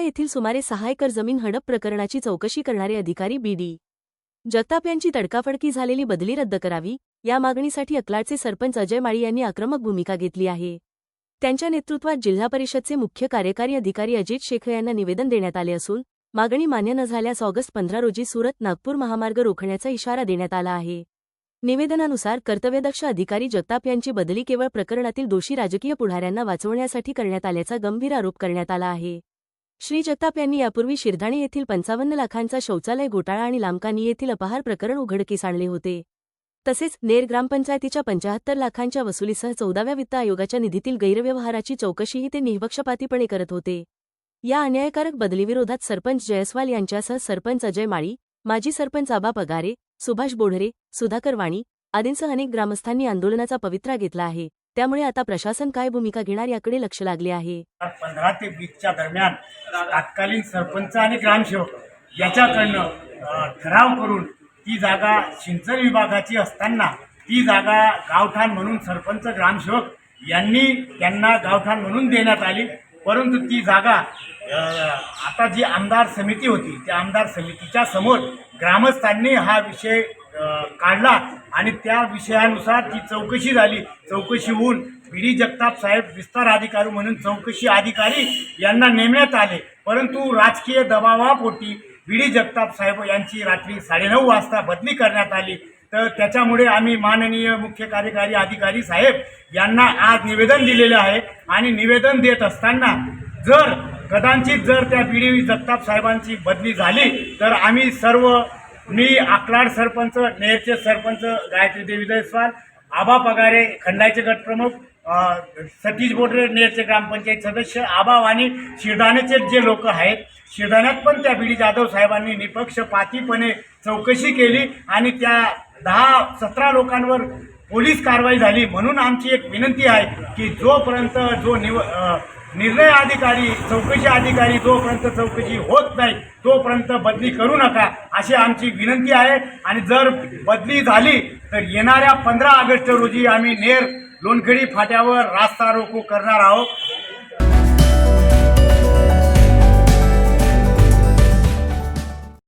येथील सुमारे सहा एकर जमीन हडप प्रकरणाची चौकशी करणारे अधिकारी बी. डी. जगताप यांची तडकाफडकी झालेली बदली रद्द करावी या मागणीसाठी अकलाडचे सरपंच अजय माळी यांनी आक्रमक भूमिका घेतली आहे. त्यांच्या नेतृत्वात जिल्हा परिषदचे मुख्य कार्यकारी अधिकारी अजित शेख यांना निवेदन देण्यात आले असून मागणी मान्य न झाल्यास ऑगस्ट पंधरा रोजी सुरत नागपूर महामार्ग रोखण्याचा इशारा देण्यात आला आहे. निवेदनानुसार कर्तव्यदक्ष अधिकारी जगताप यांची बदली केवळ प्रकरणातील दोषी राजकीय पुढाऱ्यांना वाचवण्यासाठी करण्यात आल्याचा गंभीर आरोप करण्यात आला आहे. श्री जगताप यांनी यापूर्वी शिरधाणे येथील पंचावन्न लाखांचा शौचालय घोटाळा आणि लामकानी येथील अपहार प्रकरण उघडकीस आणले होते. तसेच नेर ग्रामपंचायतीच्या पंचाहत्तर लाखांच्या वसुलीसह चौदाव्या वित्त आयोगाच्या निधीतील गैरव्यवहाराची चौकशीही ते निःपक्षपातीपणे करत होते. या अन्यायकारक बदलीविरोधात सरपंच जयस्वाल यांच्यासह सरपंच अजय माळी माजी सरपंच आबा पगारे सुभाष बोढरे सुधाकर वाणी आदींसह अनेक ग्रामस्थांनी आंदोलनाचा पवित्रा घेतला आहे. त्यामुळे आता प्रशासन काय भूमिका घेणार याकडे लक्ष लागले आहे. पंधरा ते वीसच्या दरम्यान तत्कालीन सरपंच आणि ग्रामसेवक याच्याकडनं ठराव करून ती जागा सिंचन विभागाची असताना ती जागा गावठाण म्हणून सरपंच ग्रामसेवक यांनी त्यांना गावठाण म्हणून देण्यात आली. परंतु ती जागा आता जी आमदार समिती होती त्या आमदार समितीच्या समोर ग्रामस्थांनी हा विषय काढला. आणि त्या विषयानुसार ती चौकशी झाली चौकशी होऊन बी डी जगताप साहेब विस्तार अधिकारी म्हणून चौकशी अधिकारी यांना नेमण्यात आले. परंतु राजकीय दबावापोटी बी डी जगताप साहेब यांची रात्री साडेनऊ वाजता बदली करण्यात आली. तर त्याच्यामुळे आम्ही माननीय मुख्य कार्यकारी अधिकारी साहेब यांना आज निवेदन दिलेले आहे. आणि निवेदन देत असताना जर कदाचित जर त्या बी डी जगताप साहेबांची बदली झाली तर आम्ही सर्व मी आकलाड सरपंच नेरचे सरपंच गायत्री देवी जयस्वाल आबा पगारे खंडाचे गटप्रमुख सतीश बोडरे नेरचे ग्रामपंचायत सदस्य आबा वाणी शिरदाण्याचे जे लोक आहेत शिरदाण्यात पण त्या बी डी जाधव साहेबांनी निपक्षपातीपणे चौकशी केली आणि त्या दहा सतरा लोकांवर पोलीस कारवाई झाली म्हणून आमची एक विनंती आहे की जोपर्यंत जो निव निर्णय अधिकारी चौकशी अधिकारी जोपर्यंत चौकशी होत नाही तोपर्यंत बदली करू नका अशी आमची विनंती आहे. आणि जर बदली झाली तर येणाऱ्या पंधरा ऑगस्ट रोजी आम्ही नेर लोणखेडी फाट्यावर रास्ता रोको करणार आहोत.